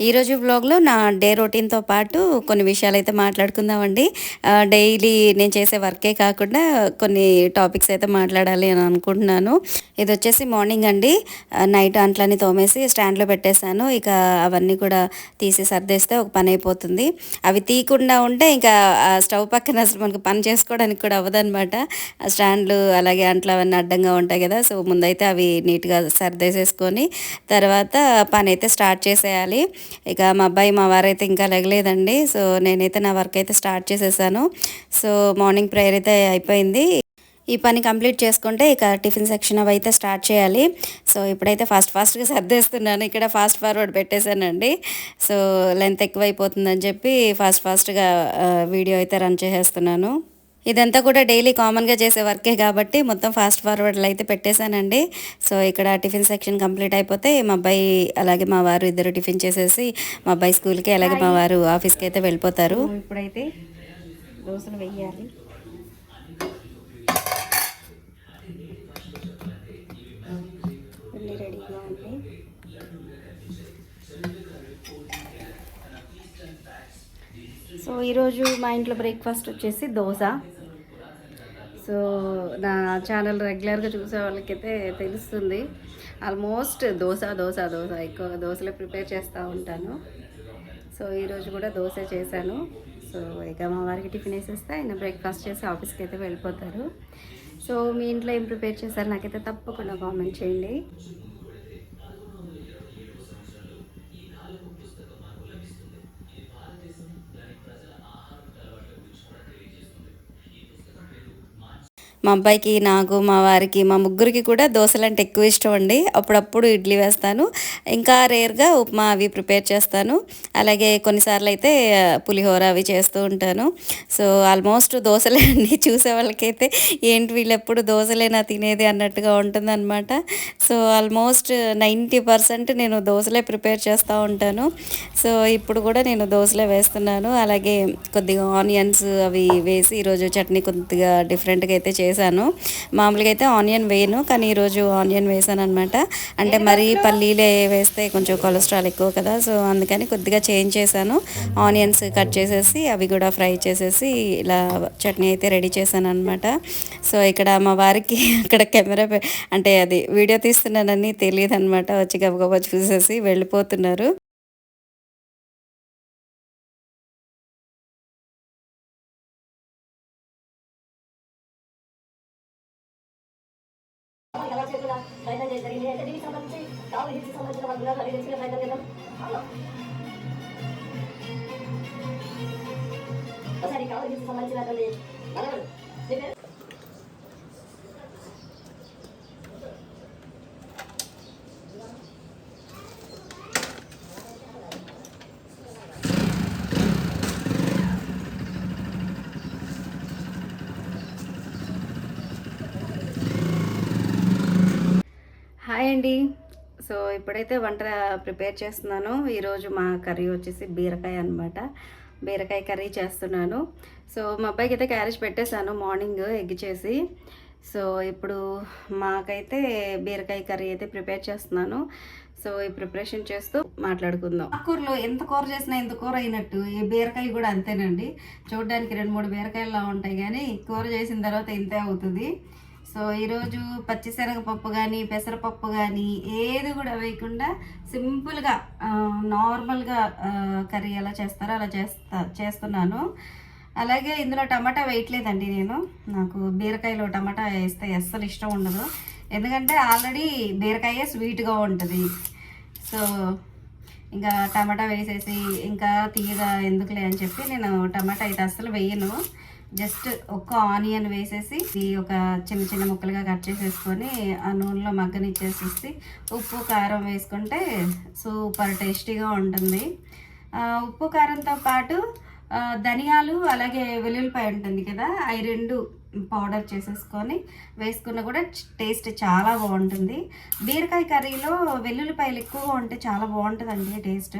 ఈరోజు వ్లాగ్లో నా డే రొటీన్తో పాటు కొన్ని విషయాలు అయితే మాట్లాడుకుందామండి డైలీ నేను చేసే వర్కే కాకుండా కొన్ని టాపిక్స్ అయితే మాట్లాడాలి అని అనుకుంటున్నాను. ఇది వచ్చేసి మార్నింగ్ అండి. నైట్ అంట్లని తోమేసి స్టాండ్లో పెట్టేశాను. ఇక అవన్నీ కూడా తీసి సర్దేస్తే ఒక పని అయిపోతుంది. అవి తీయకుండా ఉంటే ఇంకా స్టవ్ పక్కన అసలు మనకు పని చేసుకోవడానికి కూడా అవ్వదనమాట స్టాండ్లు అలాగే అంట్లు అవన్నీ అడ్డంగా ఉంటాయి కదా సో ముందైతే అవి నీట్గా సర్దేసేసుకొని తర్వాత పని అయితే స్టార్ట్ చేసేయాలి. ఇక మా అబ్బాయి మా వారైతే ఇంకా లెగలేదండి. సో నేనైతే నా వర్క్ అయితే స్టార్ట్ చేసేసాను. సో మార్నింగ్ ప్రేయర్ అయితే అయిపోయింది. ఈ పని కంప్లీట్ చేసుకుంటే ఇక టిఫిన్ సెక్షన్ అవి అయితే స్టార్ట్ చేయాలి. సో ఇప్పుడైతే ఫాస్ట్ ఫాస్ట్గా సర్దేస్తున్నాను. ఇక్కడ ఫాస్ట్ ఫార్వర్డ్ పెట్టేశానండి. సో లెంత్ ఎక్కువైపోతుందని చెప్పి ఫాస్ట్ ఫాస్ట్గా వీడియో అయితే రన్ చేసేస్తున్నాను. ఇదంతా కూడా డైలీ కామన్గా చేసే వర్కే కాబట్టి మొత్తం ఫాస్ట్ ఫార్వర్డ్లో అయితే పెట్టేశానండి. సో ఇక్కడ టిఫిన్ సెక్షన్ కంప్లీట్ అయిపోతే మా అబ్బాయి అలాగే మా వారు ఇద్దరు టిఫిన్ చేసేసి మా అబ్బాయి స్కూల్కి అలాగే మా వారు ఆఫీస్కి అయితే వెళ్ళిపోతారు. ఇప్పుడైతే దోశలు వెయ్యాలి ఈరోజు మా ఇంట్లో బ్రేక్ఫాస్ట్ వచ్చేసి దోశ. సో నా ఛానల్ రెగ్యులర్గా చూసే వాళ్ళకైతే తెలుస్తుంది. ఆల్మోస్ట్ దోశ దోశ దోశ. ఎక్కువగా దోశలే ప్రిపేర్ చేస్తూ ఉంటాను. సో ఈరోజు కూడా దోశ చేశాను. సో ఇక మా వారికి టిఫిన్ వేసేస్తే ఆయన బ్రేక్ఫాస్ట్ చేసి ఆఫీస్కి అయితే వెళ్ళిపోతారు. సో మీ ఇంట్లో ఏం ప్రిపేర్ చేశారు? నాకైతే తప్పకుండా కామెంట్ చేయండి. మా అబ్బాయికి నాకు మా వారికి మా ముగ్గురికి కూడా దోశలు అంటే ఎక్కువ ఇష్టం అండి. అప్పుడప్పుడు ఇడ్లీ వేస్తాను. ఇంకా రేర్గా ఉప్మా అవి ప్రిపేర్ చేస్తాను. అలాగే కొన్నిసార్లు అయితే పులిహోర అవి చేస్తూ ఉంటాను. సో ఆల్మోస్ట్ దోశలే అండి. చూసే వాళ్ళకైతే ఏంటి వీళ్ళు ఎప్పుడు దోశలేనా తినేది అన్నట్టుగా ఉంటుందన్నమాట. సో ఆల్మోస్ట్ నైంటీ పర్సెంట్ నేను దోశలే ప్రిపేర్ చేస్తూ ఉంటాను. సో ఇప్పుడు కూడా నేను దోశలే వేస్తున్నాను. అలాగే కొద్దిగా ఆనియన్స్ అవి వేసి ఈరోజు చట్నీ కొద్దిగా డిఫరెంట్గా అయితే చేశాను మామూలుగా అయితే ఆనియన్ వేయను కానీ ఈరోజు ఆనియన్ వేసాను అనమాట అంటే మరీ పల్లీలే వేస్తే కొంచెం కొలెస్ట్రాల్ ఎక్కువ కదా సో అందుకని కొద్దిగా చేంజ్ చేశాను. ఆనియన్స్ కట్ చేసేసి అవి కూడా ఫ్రై చేసేసి ఇలా చట్నీ అయితే రెడీ చేశాను అనమాట సో ఇక్కడ మా వారికి అక్కడ కెమెరా అంటే అది వీడియో తీస్తున్నానని తెలియదు అనమాట వచ్చి గబగబా చూసేసి వెళ్ళిపోతున్నారు. అండి. సో ఇప్పుడైతే వంట ప్రిపేర్ చేస్తున్నాను. ఈరోజు మా కర్రీ వచ్చేసి బీరకాయ అనమాట బీరకాయ కర్రీ చేస్తున్నాను. సో మా అబ్బాయికి అయితే క్యారేజ్ పెట్టేశాను మార్నింగ్ ఎగ్ చేసి. సో ఇప్పుడు మాకైతే బీరకాయ కర్రీ అయితే ప్రిపేర్ చేస్తున్నాను. సో ఈ ప్రిపరేషన్ చేస్తూ మాట్లాడుకుందాం. కూరలో ఎంత కూర చేసినా ఎంత కూర అయినట్టు. ఈ బీరకాయ కూడా అంతేనండి. చూడడానికి రెండు మూడు బీరకాయలు ఉంటాయి కానీ కూర చేసిన తర్వాత ఇంతే అవుతుంది. సో ఈరోజు పచ్చిశనగపప్పు కానీ పెసరపప్పు కానీ ఏది కూడా వేయకుండా సింపుల్గా నార్మల్గా కర్రీ ఎలా చేస్తారో అలా చేస్తా చేస్తున్నాను. అలాగే ఇందులో టమాటా వేయట్లేదండి నేను. నాకు బీరకాయలో టమాటా వేస్తే అస్సలు ఇష్టం ఉండదు. ఎందుకంటే ఆల్రెడీ బీరకాయ స్వీట్గా ఉంటుంది. సో ఇంకా టమాటా వేసేసి ఇంకా తీయగా ఎందుకులే అని చెప్పి నేను టమాటా అయితే అస్సలు వేయను. జస్ట్ ఒక్క ఆనియన్ వేసేసి ఇది ఒక చిన్న చిన్న ముక్కలుగా కట్ చేసేసుకొని ఆ నూనెలో మగ్గనిచ్చేసేసి ఉప్పు కారం వేసుకుంటే సూపర్ టేస్టీగా ఉంటుంది. ఉప్పు కారంతో పాటు ధనియాలు అలాగే వెల్లుల్లిపాయ ఉంటుంది కదా అవి రెండు పౌడర్ చేసేసుకొని వేసుకున్న కూడా టేస్ట్ చాలా బాగుంటుంది. బీరకాయ కర్రీలో వెల్లుల్లిపాయలు ఎక్కువగా ఉంటే చాలా బాగుంటుందండి టేస్ట్.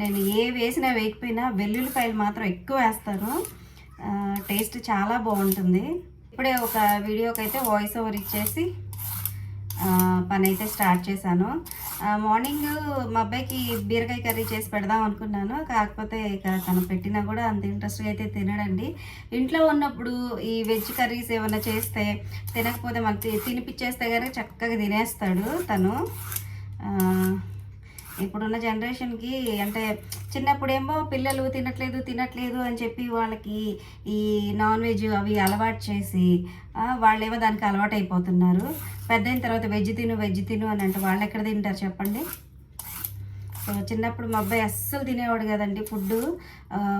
నేను ఏ వేసినా వేయకపోయినా వెల్లుల్లిపాయలు మాత్రం ఎక్కువ వేస్తాను. టేస్ట్ చాలా బాగుంటుంది. ఇప్పుడే ఒక వీడియోకి అయితే వాయిస్ ఓవర్ ఇచ్చేసి పని అయితే స్టార్ట్ చేశాను. మార్నింగ్ మా అబ్బాయికి బీరకాయ కర్రీ చేసి పెడదాం అనుకున్నాను. కాకపోతే ఇక తను పెట్టినా కూడా అంత ఇంట్రెస్ట్గా అయితే తినడండి. ఇంట్లో ఉన్నప్పుడు ఈ వెజ్ కర్రీస్ ఏమైనా చేస్తే తినకపోతే మనకి తినిపించేస్తే కానీ చక్కగా తినేస్తాడు తను. ఇప్పుడున్న జనరేషన్కి అంటే చిన్నప్పుడేమో పిల్లలు తినట్లేదు తినట్లేదు అని చెప్పి వాళ్ళకి ఈ నాన్ వెజ్ అవి అలవాటు చేసి వాళ్ళేమో దానికి అలవాటు అయిపోతున్నారు పెద్ద అయిన తర్వాత వెజ్ తిను వెజ్ తిను అని అంటే వాళ్ళు ఎక్కడ తింటారు చెప్పండి? సో చిన్నప్పుడు మా అబ్బాయి అస్సలు తినేవాడు కదండి ఫుడ్.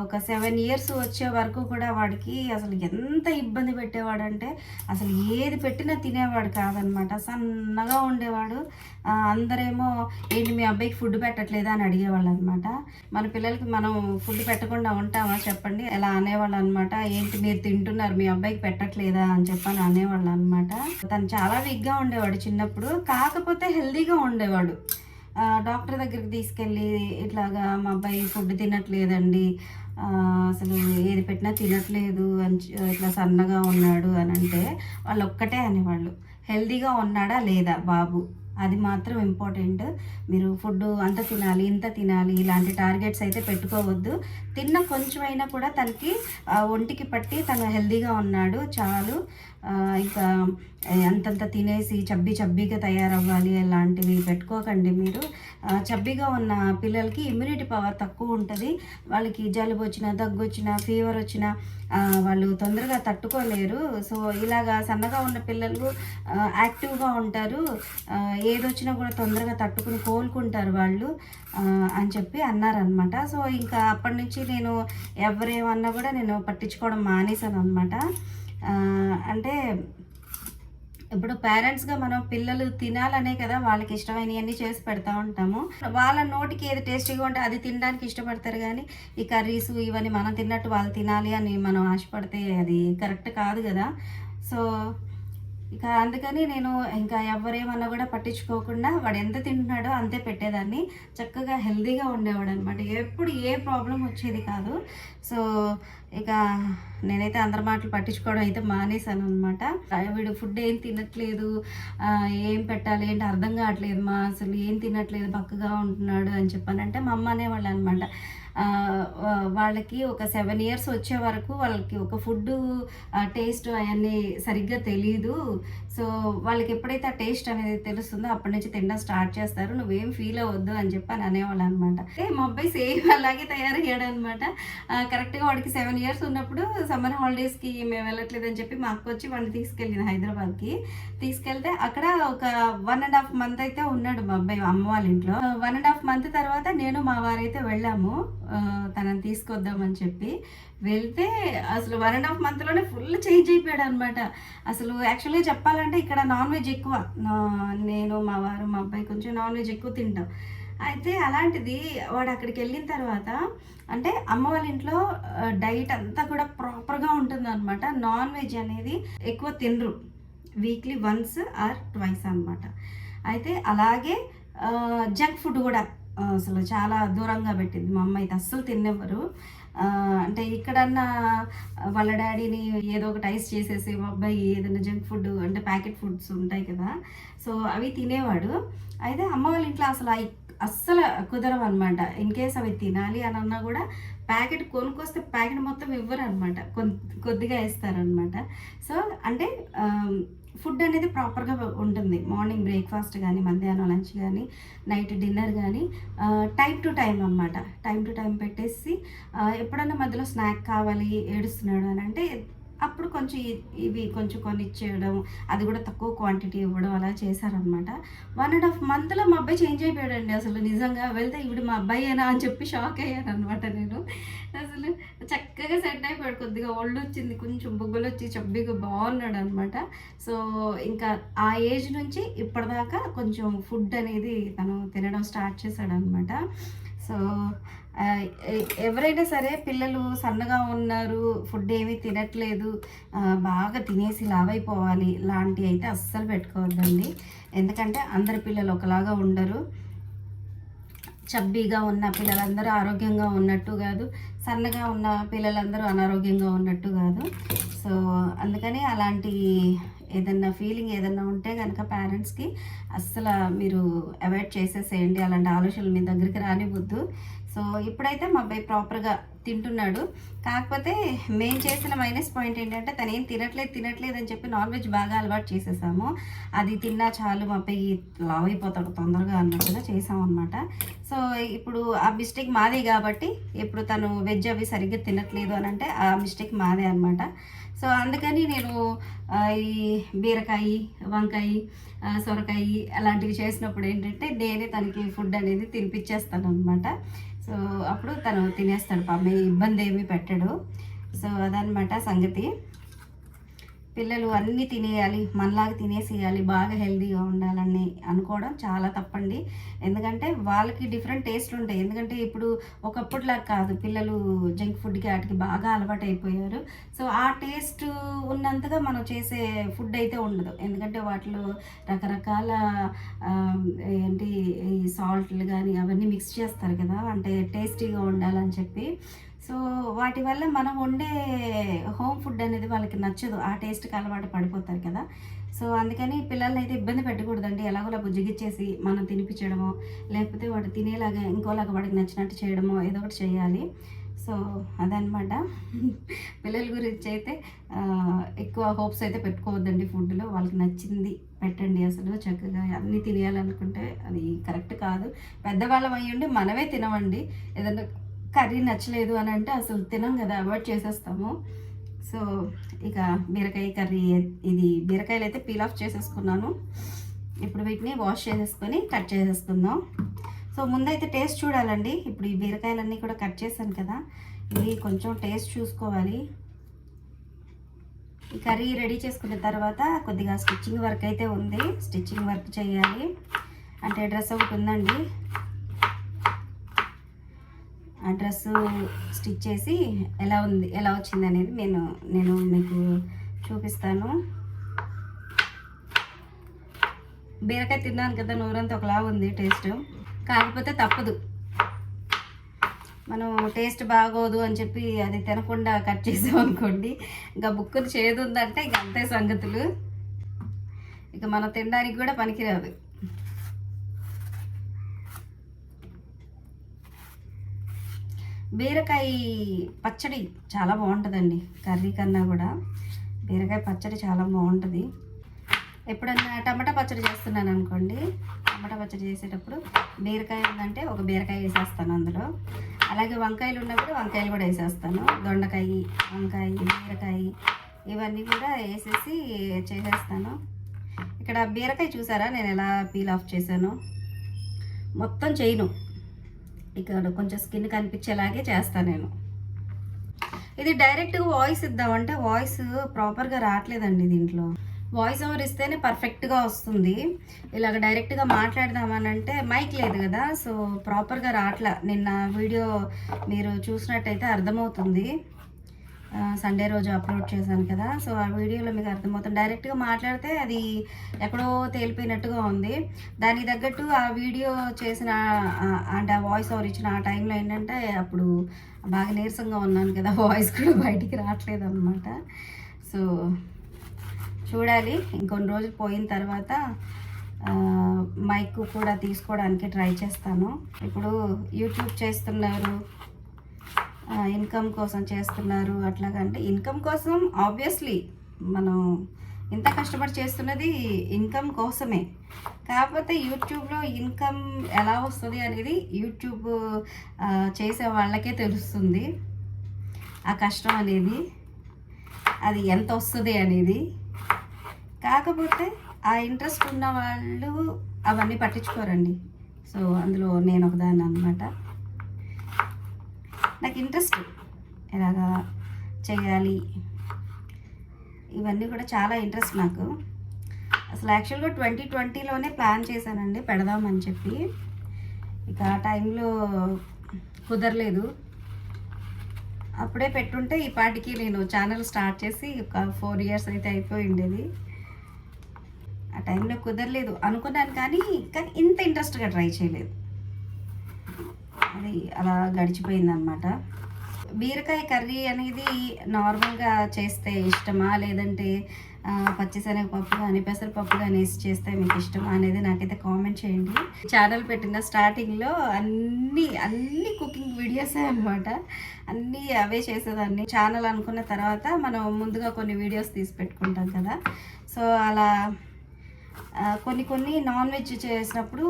ఒక సెవెన్ ఇయర్స్ వచ్చే వరకు కూడా వాడికి అసలు ఎంత ఇబ్బంది పెట్టేవాడంటే అసలు ఏది పెట్టినా తినేవాడు కాదనమాట. సన్నగా ఉండేవాడు. అందరేమో ఏంటి మీ అబ్బాయికి ఫుడ్ పెట్టట్లేదా అని అడిగేవాళ్ళు అనమాట మన పిల్లలకి మనం ఫుడ్ పెట్టకుండా ఉంటామా చెప్పండి. ఎలా అనేవాళ్ళు అనమాట ఏంటి మీరు తింటున్నారు మీ అబ్బాయికి పెట్టట్లేదా అని చెప్పని అనేవాళ్ళు అనమాట తను చాలా వీక్గా ఉండేవాడు చిన్నప్పుడు. కాకపోతే హెల్దీగా ఉండేవాడు. డాక్టర్ దగ్గరికి తీసుకెళ్ళి ఇట్లాగా మా అబ్బాయి ఫుడ్ తినట్లేదండి. అసలు ఏది పెట్టినా తినట్లేదు అని ఇట్లా సన్నగా ఉన్నాడు అని అంటే వాళ్ళు ఒక్కటే అనేవాళ్ళు. హెల్దీగా ఉన్నాడా లేదా బాబు? అది మాత్రం ఇంపార్టెంట్. మీరు ఫుడ్ అంత తినాలి ఇంత తినాలి ఇలాంటి టార్గెట్స్ అయితే పెట్టుకోవద్దు. తిన్న కొంచెమైనా కూడా తనకి ఒంటికి పట్టి తను హెల్దీగా ఉన్నాడు చాలు. ఇంకా అంతంత తినేసి చబ్బి చబ్బీగా తయారవ్వాలి అలాంటివి పెట్టుకోకండి మీరు. చబ్బీగా ఉన్న పిల్లలకి ఇమ్యూనిటీ పవర్ తక్కువ ఉంటుంది. వాళ్ళకి జలుబు వచ్చిన దగ్గు వచ్చిన ఫీవర్ వచ్చిన వాళ్ళు తొందరగా తట్టుకోలేరు. సో ఇలాగా సన్నగా ఉన్న పిల్లలు యాక్టివ్గా ఉంటారు. ఏదొచ్చినా కూడా తొందరగా తట్టుకుని కోలుకుంటారు వాళ్ళు అని చెప్పి అన్నారనమాట సో ఇంకా అప్పటి నుంచి నేను ఎవరేమన్నా కూడా నేను పట్టించుకోవడం మానేశాను అనమాట అంటే ఇప్పుడు పేరెంట్స్గా మనం పిల్లలు తినాలనే కదా వాళ్ళకి ఇష్టమైనవన్నీ చేసి పెడతా ఉంటాము. వాళ్ళ నోటికి ఏది టేస్టీగా ఉంటే అది తినడానికి ఇష్టపడతారు కానీ ఈ కర్రీస్ ఇవన్నీ మనం తిన్నట్టు వాళ్ళు తినాలి అని మనం ఆశపడితే అది కరెక్ట్ కాదు కదా. సో ఇక అందుకని నేను ఇంకా ఎవరేమన్నా కూడా పట్టించుకోకుండా వాడు ఎంత తింటున్నాడో అంతే పెట్టేదాన్ని. చక్కగా హెల్దీగా ఉండేవాడు అనమాట ఎప్పుడు ఏ ప్రాబ్లం వచ్చేది కాదు. సో ఇక నేనైతే అందరి మాటలు పట్టించుకోవడం అయితే మానేశాను అనమాట వీడు ఫుడ్ ఏం తినట్లేదు ఏం పెట్టాలి ఏంటి అర్థం కావట్లేదు మా అసలు ఏం తినట్లేదు బక్కగా ఉంటున్నాడు అని చెప్పానంటే మా అమ్మ అనేవాళ్ళు అనమాట. వాళ్ళకి ఒక సెవెన్ ఇయర్స్ వచ్చే వరకు వాళ్ళకి ఒక ఫుడ్ టేస్ట్ అవన్నీ సరిగ్గా తెలియదు సో వాళ్ళకి ఎప్పుడైతే ఆ టేస్ట్ అనేది తెలుస్తుందో అప్పటి నుంచి తినడం స్టార్ట్ చేస్తారు. నువ్వేం ఫీల్ అవ్వద్దు అని చెప్పి అని అనేవాళ్ళు అనమాట మా అబ్బాయి సేమ్ అలాగే తయారయ్యాడు అనమాట కరెక్ట్గా వాడికి సెవెన్ ఇయర్స్ ఉన్నప్పుడు సమ్మర్ హాలిడేస్కి మేము వెళ్ళట్లేదు అని చెప్పి మా అక్క వచ్చి వాడిని తీసుకెళ్ళింది హైదరాబాద్కి. తీసుకెళ్తే అక్కడ ఒక వన్ అండ్ హాఫ్ మంత్ అయితే ఉన్నాడు మా అబ్బాయి అమ్మ వాళ్ళ ఇంట్లో. వన్ అండ్ హాఫ్ మంత్ తర్వాత నేను మా వారైతే వెళ్ళాము. తనని తీసుకొద్దామని చెప్పి. వెళ్తే అసలు వన్ అండ్ హాఫ్ మంత్లోనే ఫుల్ చేంజ్ అయిపోయాడు అనమాట అసలు యాక్చువల్గా చెప్పాలంటే ఇక్కడ నాన్ వెజ్ ఎక్కువ. నేను మా వారు మా అబ్బాయి కొంచెం నాన్ వెజ్ ఎక్కువ తింటాం. అయితే అలాంటిది వాడు అక్కడికి వెళ్ళిన తర్వాత అంటే అమ్మ వాళ్ళ ఇంట్లో డైట్ అంతా కూడా ప్రాపర్గా ఉంటుంది అనమాట నాన్ వెజ్ అనేది ఎక్కువ తినరు. వీక్లీ వన్స్ ఆర్ ట్వైస్ అనమాట అయితే అలాగే జంక్ ఫుడ్ కూడా అసలు చాలా దూరంగా పెట్టింది. మా అమ్మ అయితే అస్సలు తినేవారు అంటే ఇక్కడన్నా వాళ్ళ డాడీని ఏదో ఒకటి టైస్ చేసేసి అబ్బాయి ఏదైనా జంక్ ఫుడ్ అంటే ప్యాకెట్ ఫుడ్స్ ఉంటాయి కదా. సో అవి తినేవాడు. అయితే అమ్మ వాళ్ళ ఇంట్లో అసలు అయి అస్సలు కుదరవు అనమాట ఇన్ కేస్ అవి తినాలి అని అన్నా కూడా ప్యాకెట్ కొనుక్కొస్తే ప్యాకెట్ మొత్తం ఇవ్వరు అనమాట కొద్దిగా ఇస్తారనమాట సో అంటే ఫుడ్ అనేది ప్రాపర్గా ఉంటుంది. మార్నింగ్ బ్రేక్ఫాస్ట్ కానీ మధ్యాహ్నం లంచ్ కానీ నైట్ డిన్నర్ కానీ టైం టు టైం అనమాట టైం టు టైం పెట్టేసి ఎప్పుడన్నా మధ్యలో స్నాక్ కావాలి ఏడుస్తున్నాడు అని అంటే అప్పుడు కొంచెం ఇవి కొంచెం కొన్ని ఇచ్చేయడం అది కూడా తక్కువ క్వాంటిటీ ఇవ్వడం అలా చేశారనమాట వన్ అండ్ హాఫ్ మంత్లో మా అబ్బాయి చేంజ్ అయిపోయాడండి. అసలు నిజంగా వెళ్తే ఇప్పుడు మా అబ్బాయేనా అని చెప్పి షాక్ అయ్యాను అనమాట నేను. అసలు చక్కగా సెట్ అయిపోయాడు. కొద్దిగా ఒళ్ళు వచ్చింది కొంచెం బొగ్గులు వచ్చి చబ్బిగా బాగున్నాడు అనమాట సో ఇంకా ఆ ఏజ్ నుంచి ఇప్పటిదాకా కొంచెం ఫుడ్ అనేది తను తినడం స్టార్ట్ చేశాడనమాట సో ఎవరైనా సరే పిల్లలు సన్నగా ఉన్నారు ఫుడ్ ఏమీ తినట్లేదు బాగా తినేసి లావైపోవాలి. లాంటివి అయితే అస్సలు పెట్టుకోవద్దండి. ఎందుకంటే అందరి పిల్లలు ఒకలాగా ఉండరు. చబ్బీగా ఉన్న పిల్లలందరూ ఆరోగ్యంగా ఉన్నట్టు కాదు. సన్నగా ఉన్న పిల్లలందరూ అనారోగ్యంగా ఉన్నట్టు కాదు. సో అందుకని అలాంటి ఏదన్నా ఫీలింగ్ ఏదన్నా ఉంటే కనుక పేరెంట్స్కి అస్సలు మీరు అవాయిడ్ చేసేసేయండి. అలాంటి ఆలోచనలు మీ దగ్గరికి రానివ్వద్దు సో ఇప్పుడైతే మా అబ్బాయి ప్రాపర్గా తింటున్నాడు. కాకపోతే మేము చేసిన మైనస్ పాయింట్ ఏంటంటే తను ఏం తినట్లేదు తినట్లేదు అని చెప్పి నాన్ వెజ్ బాగా అలవాటు చేసేసాము. అది తిన్నా చాలు మా అబ్బాయి లావ్ అయిపోతాడు తొందరగా అన్నట్టుగా చేసాం అనమాట సో ఇప్పుడు ఆ మిస్టేక్ మాదే కాబట్టి ఇప్పుడు తను వెజ్ అవి సరిగ్గా తినట్లేదు అని అంటే ఆ మిస్టేక్ మాదే అనమాట సో అందుకని నేను ఈ బీరకాయ వంకాయ సొరకాయ అలాంటివి చేసినప్పుడు ఏంటంటే నేనే తనకి ఫుడ్ అనేది తినిపించేస్తాను అనమాట సో అప్పుడు తను తినేస్తాడు పాప ఇబ్బంది ఏమీ పెట్టడు. సో అదనమాట సంగతి. పిల్లలు అన్నీ తినేయాలి మనలాగా తినేసేయాలి బాగా హెల్తీగా ఉండాలని అనుకోవడం చాలా తప్పండి. ఎందుకంటే వాళ్ళకి డిఫరెంట్ టేస్ట్లు ఉంటాయి. ఎందుకంటే ఇప్పుడు ఒకప్పుడులా కాదు పిల్లలు జంక్ ఫుడ్కి వాటికి బాగా అలవాటు అయిపోయారు సో ఆ టేస్ట్ ఉన్నంతగా మనం చేసే ఫుడ్ అయితే ఉండదు. ఎందుకంటే వాటిలో రకరకాల ఏంటి ఈ సాల్ట్లు కానీ అవన్నీ మిక్స్ చేస్తారు కదా. అంటే టేస్టీగా ఉండాలని చెప్పి. సో వాటి వల్ల మనం వండే హోమ్ ఫుడ్ అనేది వాళ్ళకి నచ్చదు. ఆ టేస్ట్కి అలవాటు పడిపోతారు కదా. సో అందుకని పిల్లల్ని అయితే ఇబ్బంది పెట్టకూడదండి. ఎలాగోలా బుజ్జిగిచ్చేసి మనం తినిపించడమో లేకపోతే వాడు తినేలాగా ఇంకోలాగా వాడికి నచ్చినట్టు చేయడమో ఏదో ఒకటి చేయాలి. సో అదనమాట పిల్లల గురించి అయితే ఎక్కువ హోప్స్ అయితే పెట్టుకోవద్దండి ఫుడ్లో. వాళ్ళకి నచ్చింది పెట్టండి అసలు చక్కగా. అన్నీ తినేయాలనుకుంటే అది కరెక్ట్ కాదు. పెద్దవాళ్ళం అయ్యండి మనమే తినవండి ఏదైనా కర్రీ నచ్చలేదు అని అంటే అసలు తినం కదా అవాయిడ్ చేసేస్తాము. సో ఇక బీరకాయ కర్రీ ఇది బీరకాయలు అయితే పీల్ ఆఫ్ చేసేసుకున్నాను. ఇప్పుడు వీటిని వాష్ చేసేసుకొని కట్ చేసేసుకుందాం. సో ముందైతే టేస్ట్ చూడాలండి. ఇప్పుడు ఈ బీరకాయలన్నీ కూడా కట్ చేశాను కదా ఇవి కొంచెం టేస్ట్ చూసుకోవాలి. ఈ కర్రీ రెడీ చేసుకున్న తర్వాత కొద్దిగా స్టిచ్చింగ్ వర్క్ అయితే ఉంది. స్టిచ్చింగ్ వర్క్ చేయాలి. అంటే డ్రెస్ ఒకటి ఉందండి. డ్రెస్ స్టిచ్ చేసి ఎలా ఉంది ఎలా వచ్చింది అనేది నేను నేను మీకు చూపిస్తాను. బీరకాయ తిన్నాను కదా నూరంతా ఒకలా ఉంది టేస్ట్. కాకపోతే తప్పదు. మనం టేస్ట్ బాగోదు అని చెప్పి అది తినకుండా కట్ చేసాం అనుకోండి ఇంకా బుక్కులు చేదు ఉందంటే ఇంక అంతే సంగతులు. ఇక మనం తినడానికి కూడా పనికిరాదు. బీరకాయ పచ్చడి చాలా బాగుంటుందండి. కర్రీ కన్నా కూడా బీరకాయ పచ్చడి చాలా బాగుంటుంది. ఎప్పుడన్నా టమాటా పచ్చడి చేస్తున్నాను అనుకోండి. టమాటా పచ్చడి చేసేటప్పుడు బీరకాయ ఉందంటే ఒక బీరకాయ వేసేస్తాను అందులో. అలాగే వంకాయలు ఉన్నప్పుడు వంకాయలు కూడా వేసేస్తాను. దొండకాయ వంకాయ బీరకాయ ఇవన్నీ కూడా వేసేసి చేసేస్తాను. ఇక్కడ బీరకాయ చూసారా? నేను ఎలా పీల్ ఆఫ్ చేశాను. మొత్తం చేయను. ఇక్కడ కొంచెం స్కిన్ కనిపించేలాగే చేస్తాను నేను. ఇది డైరెక్ట్గా వాయిస్ ఇద్దామంటే వాయిస్ ప్రాపర్గా రావట్లేదండి దీంట్లో. వాయిస్ ఓవర్ ఇస్తేనే పర్ఫెక్ట్గా వస్తుంది. ఇలాగ డైరెక్ట్గా మాట్లాడదామనంటే మైక్ లేదు కదా సో ప్రాపర్గా రావట్లే. నిన్న వీడియో మీరు చూసినట్టయితే అర్థమవుతుంది. సండే రోజు అప్లోడ్ చేశాను కదా. సో ఆ వీడియోలో మీకు అర్థమవుతుంది. డైరెక్ట్గా మాట్లాడితే అది ఎక్కడో తేలిపోయినట్టుగా ఉంది. దానికి తగ్గట్టు ఆ వీడియో చేసిన అంటే ఆ వాయిస్ ఓవర్ ఇచ్చిన ఆ టైంలో ఏంటంటే అప్పుడు బాగా నీరసంగా ఉన్నాను కదా. వాయిస్ కూడా బయటికి రావట్లేదు అనమాట సో చూడాలి. ఇంకొన్ని రోజులు పోయిన తర్వాత మైక్ కూడా తీసుకోవడానికి ట్రై చేస్తాను. ఇప్పుడు యూట్యూబ్ చేస్తున్నారు. ఇన్కమ్ కోసం చేస్తున్నారు అట్లాగంటే ఇన్కమ్ కోసం ఆబ్వియస్లీ మనం ఇంత కష్టపడి చేస్తున్నది ఇన్కమ్ కోసమే. కాకపోతే యూట్యూబ్లో ఇన్కమ్ ఎలా వస్తుంది అనేది యూట్యూబ్ చేసే వాళ్ళకే తెలుస్తుంది. ఆ కష్టం అనేది అది ఎంత వస్తుంది అనేది. కాకపోతే ఆ ఇంట్రెస్ట్ ఉన్న వాళ్ళు అవన్నీ పట్టించుకోరండి. సో అందులో నేను ఒకదాన్ని అనమాట నాకు ఇంట్రెస్ట్ ఎలాగా చేయాలి? ఇవన్నీ కూడా చాలా ఇంట్రెస్ట్ నాకు. అసలు యాక్చువల్గా ట్వంటీ ట్వంటీలోనే ప్లాన్ చేశానండి పెడదామని చెప్పి. ఇక ఆ టైంలో కుదరలేదు. అప్పుడే పెట్టుంటే ఈ పాటికి నేను ఛానల్ స్టార్ట్ చేసి ఒక ఫోర్ ఇయర్స్ అయితే అయిపోయి ఉండేది. ఆ టైంలో కుదరలేదు. అనుకున్నాను కానీ కానీ ఇంత ఇంట్రెస్ట్గా ట్రై చేయలేదు. అది అలా గడిచిపోయిందనమాట బీరకాయ కర్రీ అనేది నార్మల్గా చేస్తే ఇష్టమా? లేదంటే ఆ, పచ్చిశనగపప్పు కానీ పెసరపప్పు కానీ వేసి చేస్తే మీకు ఇష్టమా అనేది నాకైతే కామెంట్ చేయండి. ఛానల్ పెట్టిన స్టార్టింగ్లో అన్ని అన్ని కుకింగ్ వీడియోసే అనమాట అన్నీ అవే చేసేదాన్ని. ఛానల్ అనుకున్న తర్వాత మనం ముందుగా కొన్ని వీడియోస్ తీసి పెట్టుకుంటాం కదా. సో అలా కొన్ని కొన్ని నాన్ వెజ్ చేసినప్పుడు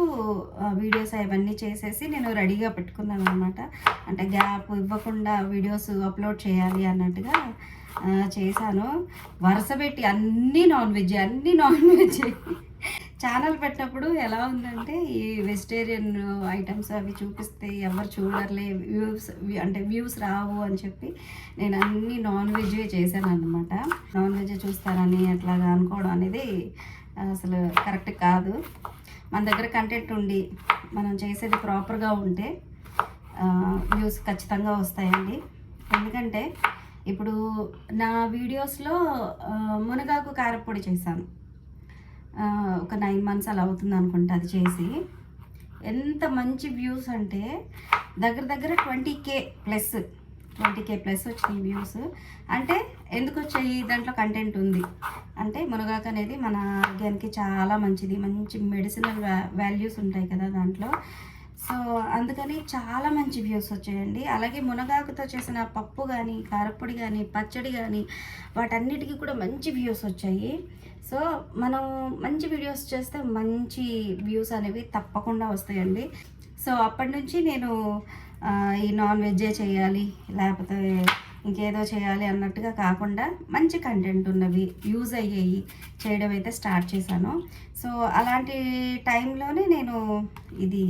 వీడియోస్ అవన్నీ చేసేసి నేను రెడీగా పెట్టుకున్నాను అనమాట అంటే గ్యాప్ ఇవ్వకుండా వీడియోస్ అప్లోడ్ చేయాలి అన్నట్టుగా చేశాను. వరుస పెట్టి అన్నీ నాన్ వెజ్ అన్నీ నాన్ వెజ్ ఛానల్ పెట్టినప్పుడు ఎలా ఉందంటే ఈ వెజిటేరియన్ ఐటమ్స్ అవి చూపిస్తే ఎవరు చూడర్లే వ్యూస్ అంటే వ్యూస్ రావు అని చెప్పి నేను అన్ని నాన్ వెజ్ చేశాను అనమాట నాన్ వెజ్ చూస్తారని అట్లాగా అనుకోవడం అనేది అసలు కరెక్ట్ కాదు. మన దగ్గర కంటెంట్ ఉండి మనం చేసేది ప్రాపర్గా ఉంటే వ్యూస్ ఖచ్చితంగా వస్తాయండి. ఎందుకంటే ఇప్పుడు నా వీడియోస్లో మునగాకు కారపొడి చేశాను. ఒక నైన్ మంత్స్ అలా అవుతుంది అనుకుంటా అది చేసి. ఎంత మంచి వ్యూస్ అంటే దగ్గర దగ్గర twenty K plus twenty K plus వచ్చినాయి వ్యూస్ అంటే ఎందుకు వచ్చాయి? దాంట్లో కంటెంట్ ఉంది. అంటే మునగాకు అనేది మన ఆరోగ్యానికి చాలా మంచిది. మంచి మెడిసినల్ వాల్యూస్ ఉంటాయి కదా దాంట్లో. సో అందుకని చాలా మంచి వ్యూస్ వచ్చాయండి. అలాగే మునగాకుతో చేసిన పప్పు కానీ కారపొడి కానీ పచ్చడి కానీ వాటన్నిటికీ కూడా మంచి వ్యూస్ వచ్చాయి. సో మనం మంచి వీడియోస్ చేస్తే మంచి వ్యూస్ అనేవి తప్పకుండా వస్తాయండి. సో అప్పటి నుంచి నేను ఈ నాన్ వెజ్జే చేయాలి. లేకపోతే ఇంకేదో చేయాలి అన్నట్టుగా కాకుండా మంచి కంటెంట్ ఉన్నవి యూజ్ అయ్యేవి చేయడం అయితే స్టార్ట్ చేశాను. సో అలాంటి టైంలోనే నేను ఇది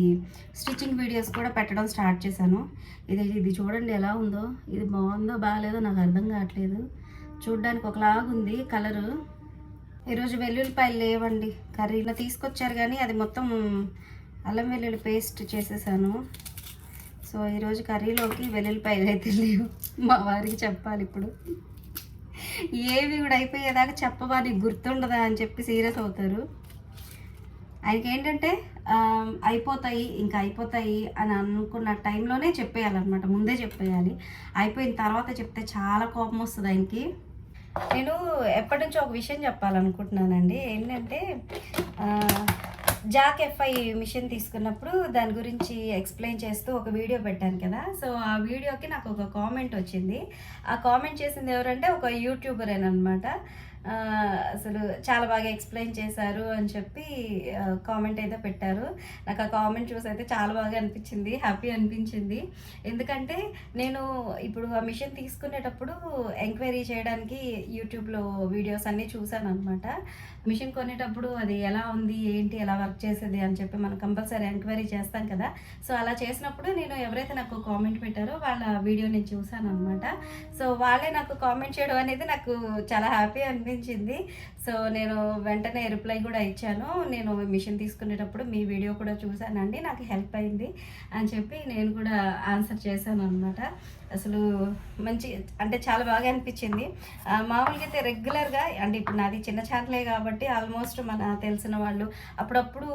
స్టిచ్చింగ్ వీడియోస్ కూడా పెట్టడం స్టార్ట్ చేశాను. ఇది ఇది చూడండి ఎలా ఉందో ఇది బాగుందో బాగాలేదో నాకు అర్థం కావట్లేదు. చూడ్డానికి ఒకలాగుంది కలరు ఈరోజు వెల్లుల్లిపాయలు లేవండి కర్రీలో తీసుకొచ్చారు కానీ అది మొత్తం అల్లం వెల్లుల్లి పేస్ట్ చేసేసాను. సో ఈరోజు కర్రీలోకి వెల్లుల్లిపాయలు అయితే లేవు మా వారికి చెప్పాలి ఇప్పుడు. ఏవి కూడా అయిపోయేదాకా చెప్పవా నీకు గుర్తుండదా అని చెప్పి సీరియస్ అవుతారు. ఆయనకి ఏంటంటే అయిపోతాయి ఇంకా అయిపోతాయి అని అనుకున్న టైంలోనే చెప్పేయాలన్నమాట ముందే చెప్పేయాలి. అయిపోయిన తర్వాత చెప్తే చాలా కోపం వస్తుంది ఆయనకి. నేను ఎప్పటి నుంచో ఒక విషయం చెప్పాలనుకుంటున్నానండి. ఏంటంటే జాక్ ఎఫ్ఐ మిషన్ తీసుకున్నప్పుడు దాని గురించి ఎక్స్ప్లెయిన్ చేస్తూ ఒక వీడియో పెట్టాను కదా. సో ఆ వీడియోకి నాకు ఒక కామెంట్ వచ్చింది. ఆ కామెంట్ చేసింది ఎవరంటే ఒక యూట్యూబర్ అనమాట. అసలు చాలా బాగా ఎక్స్ప్లెయిన్ చేశారు అని చెప్పి కామెంట్ అయితే పెట్టారు. నాకు ఆ కామెంట్ చూసి అయితే చాలా బాగా అనిపించింది హ్యాపీ అనిపించింది. ఎందుకంటే నేను ఇప్పుడు ఆ మిషన్ తీసుకునేటప్పుడు ఎంక్వైరీ చేయడానికి యూట్యూబ్లో వీడియోస్ అన్నీ చూశాను అనమాట. మిషన్ కొనేటప్పుడు అది ఎలా ఉంది ఏంటి ఎలా వర్క్ చేసేది అని చెప్పి మనం కంపల్సరీ ఎంక్వైరీ చేస్తాం కదా. సో అలా చేసినప్పుడు నేను ఎవరైతే నాకు కామెంట్ పెట్టారో వాళ్ళ వీడియో నేను చూశాను అనమాట సో వాళ్ళే నాకు కామెంట్ చేయడం అనేది నాకు చాలా హ్యాపీ అనిపించింది. సో నేను వెంటనే రిప్లై కూడా ఇచ్చాను. నేను మిషన్ తీసుకునేటప్పుడు మీ వీడియో కూడా చూశానండి. నాకు హెల్ప్ అయింది అని చెప్పి నేను కూడా ఆన్సర్ చేశాను అనమాట అసలు మంచి అంటే చాలా బాగా అనిపించింది. మామూలుగా అయితే రెగ్యులర్గా అంటే ఇప్పుడు నాది చిన్న ఛానలే కాబట్టి ఆల్మోస్ట్ మన తెలిసిన వాళ్ళు అప్పుడప్పుడు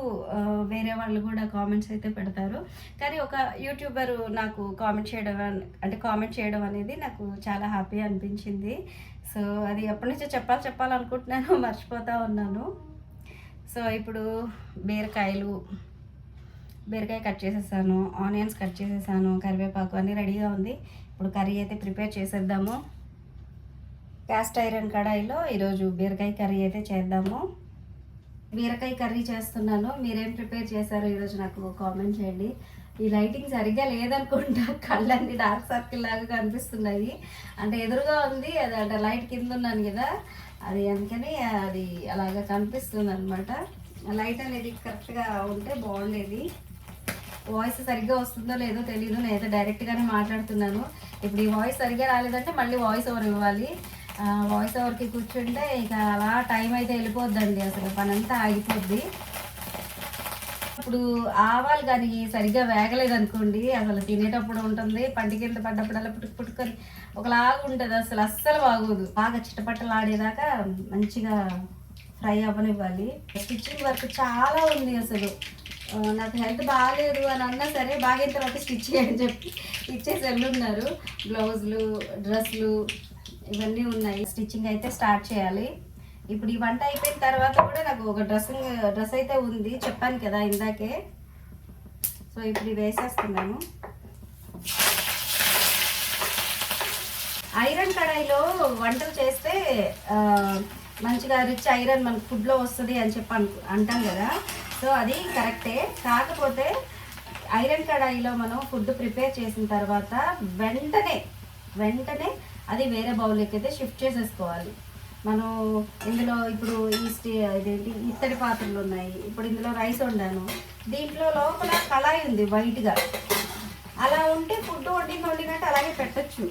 వేరే వాళ్ళు కూడా కామెంట్స్ అయితే పెడతారు. కానీ ఒక యూట్యూబర్ నాకు కామెంట్ చేయడం అంటే కామెంట్ చేయడం అనేది నాకు చాలా హ్యాపీ అనిపించింది. సో అది ఎప్పటి నుంచో చెప్పాలి చెప్పాలనుకుంటున్నాను మర్చిపోతూ ఉన్నాను. సో ఇప్పుడు బీరకాయలు బీరకాయ కట్ చేసేసాను ఆనియన్స్ కట్ చేసేసాను కరివేపాకు అన్నీ రెడీగా ఉంది. ఇప్పుడు కర్రీ అయితే ప్రిపేర్ చేసేద్దాము. క్యాస్ట్ ఐరన్ కడాయిలో ఈరోజు బీరకాయ కర్రీ అయితే చేద్దాము. బీరకాయ కర్రీ చేస్తున్నాను. మీరేం ప్రిపేర్ చేశారో ఈరోజు నాకు కామెంట్ చేయండి. ఈ లైటింగ్ సరిగ్గా లేదనుకుంటా. కళ్ళన్నీ డార్క్ సర్కిల్ లాగా కనిపిస్తున్నాయి. అంటే ఎదురుగా ఉంది. అది అంటే లైట్ కింద ఉన్నాను కదా. అది అందుకని అది అలాగా కనిపిస్తుంది అనమాట లైట్ అనేది కరెక్ట్గా ఉంటే బాగుండేది. వాయిస్ సరిగ్గా వస్తుందో లేదో తెలియదు నేనైతే డైరెక్ట్గానే మాట్లాడుతున్నాను. ఇప్పుడు ఈ వాయిస్ సరిగ్గా రాలేదంటే మళ్ళీ వాయిస్ ఓవర్ ఇవ్వాలి. వాయిస్ ఓవర్కి కూర్చుంటే ఇక అలా టైం అయితే వెళ్ళిపోద్దండి అసలు పని అంతా ఆగిపోద్ది. ఇప్పుడు ఆవాలు కానీ సరిగ్గా వేగలేదు అనుకోండి అసలు తినేటప్పుడు ఉంటుంది పంటి పడ్డప్పుడు పడ్డప్పుడల్లా పుట్టుకు పుట్టుకొని ఒకలాగా ఉంటుంది అసలు అస్సలు బాగోదు. బాగా చిట్టపట్టలాడేదాకా మంచిగా ఫ్రై అవ్వనివ్వాలి. స్టిచ్చింగ్ వర్క్ చాలా ఉంది అసలు. నాకు హెల్త్ బాగాలేదు అని అన్నా సరే బాగైన తర్వాత స్టిచ్ చేయని చెప్పి ఇచ్చేసి వెళ్ళున్నారు. బ్లౌజులు డ్రెస్లు ఇవన్నీ ఉన్నాయి. స్టిచ్చింగ్ అయితే స్టార్ట్ చేయాలి. ఇప్పుడు ఈ వంట అయిపోయిన తర్వాత కూడా నాకు ఒక డ్రెస్సింగ్ డ్రెస్ అయితే ఉంది. చెప్పాను కదా ఇందాకే. సో ఇప్పుడు వేసేస్తున్నాను. ఐరన్ కడాయిలో వంటలు చేస్తే మంచిగా రిచ్ ఐరన్ మన ఫుడ్లో వస్తుంది అని చెప్పి అను అంటాం కదా. సో అది కరెక్టే కాకపోతే ఐరన్ కడాయిలో మనం ఫుడ్ ప్రిపేర్ చేసిన తర్వాత వెంటనే వెంటనే అది వేరే బౌల్లోకి అయితే షిఫ్ట్ చేసేసుకోవాలి. మనం ఇందులో ఇప్పుడు ఈ స్టే ఇదేంటి ఇత్తడి పాత్రలు ఉన్నాయి. ఇప్పుడు ఇందులో రైస్ వండాను. దీంట్లో లోపల కళాయి ఉంది వైట్గా అలా ఉంటే ఫుడ్ వండిన వండినట్టు అలాగే పెట్టచ్చు.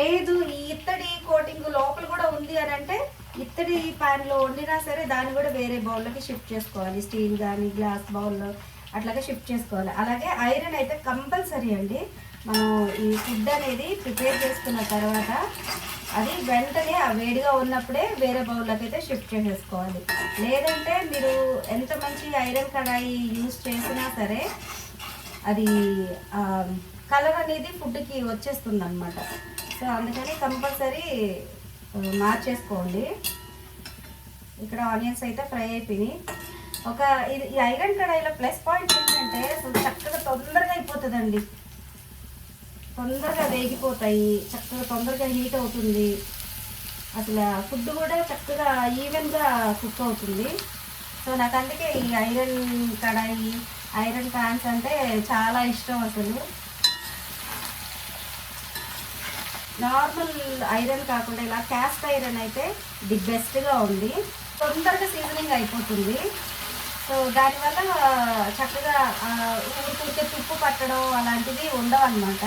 లేదు ఈ ఇత్తడి కోటింగ్ లోపల కూడా ఉంది అని అంటే ఇత్తడి ప్యాన్లో వండినా సరే దాన్ని కూడా వేరే బౌల్లోకి షిఫ్ట్ చేసుకోవాలి. స్టీల్ కానీ గ్లాస్ బౌల్లో అట్లాగే షిఫ్ట్ చేసుకోవాలి. అలాగే ఐరన్ అయితే కంపల్సరీ అండి. మనం ఈ ఫుడ్ అనేది ప్రిపేర్ చేసుకున్న తర్వాత అది వెంటనే ఆ వేడిగా ఉన్నప్పుడే వేరే బౌల్లోకి అయితే షిఫ్ట్ చేసేసుకోవాలి. లేదంటే మీరు ఎంత మంచి ఐరన్ కడాయి యూస్ చేసినా సరే అది కలర్ అనేది ఫుడ్కి వచ్చేస్తుంది అనమాట సో అందుకని కంపల్సరీ మార్చేసుకోండి. ఇక్కడ ఆనియన్స్ అయితే ఫ్రై అయిపోయినాయి. ఒక ఇది ఈ ఐరన్ కడాయిలో ప్లస్ పాయింట్ ఏంటంటే చక్కగా తొందరగా అయిపోతుందండి. తొందరగా వేగిపోతాయి. చక్కగా తొందరగా హీట్ అవుతుంది. అసలు ఫుడ్ కూడా చక్కగా ఈవెన్గా కుక్ అవుతుంది. సో నాకు అందుకే ఈ ఐరన్ కడాయి ఐరన్ ప్యాన్స్ అంటే చాలా ఇష్టం అసలు. నార్మల్ ఐరన్ కాకుండా ఇలా క్యాస్ట్ ఐరన్ అయితే ది బెస్ట్గా ఉంది. తొందరగా సీజనింగ్ అయిపోతుంది. సో దానివల్ల చక్కగా ఆ, ఊరికే తుప్పు పట్టడం అలాంటివి ఉండవు అనమాట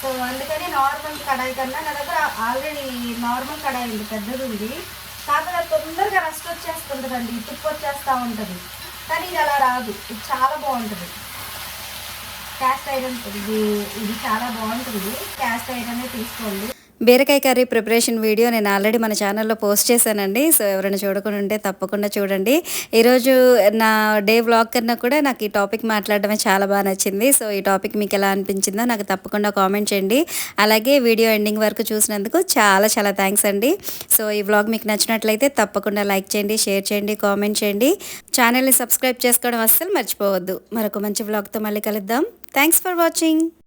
సో అందుకని నార్మల్ కడాయి కన్నా నా దగ్గర ఆల్రెడీ నార్మల్ కడాయి ఉంది పెద్దది ఉంది. కాకపోతే అది తొందరగా రస్ట్ వచ్చేస్తుంటుందండి తుప్పు వచ్చేస్తూ ఉంటుంది. కానీ ఇది అలా రాదు ఇది చాలా బాగుంటుంది. క్యాస్ట్ ఐరన్ ఇది ఇది చాలా బాగుంటుంది. క్యాస్ట్ ఐరన్ తీసుకోండి. బీరకాయ కర్రీ ప్రిపరేషన్ వీడియో నేను ఆల్రెడీ మన ఛానల్లో పోస్ట్ చేశానండి. సో ఎవరైనా చూడకుండా ఉంటే తప్పకుండా చూడండి. ఈరోజు నా డే వ్లాగ్ కన్నా కూడా నాకు ఈ టాపిక్ మాట్లాడడమే చాలా బాగా నచ్చింది. సో ఈ టాపిక్ మీకు ఎలా అనిపించిందో నాకు తప్పకుండా కామెంట్ చేయండి. అలాగే వీడియో ఎండింగ్ వరకు చూసినందుకు చాలా చాలా థ్యాంక్స్ అండి. సో ఈ వ్లాగ్ మీకు నచ్చినట్లయితే తప్పకుండా లైక్ చేయండి షేర్ చేయండి కామెంట్ చేయండి. ఛానల్ని సబ్స్క్రైబ్ చేసుకోవడం అస్సలు మర్చిపోవద్దు. మరొక మంచి వ్లాగ్తో మళ్ళీ కలుద్దాం. Thanks for watching.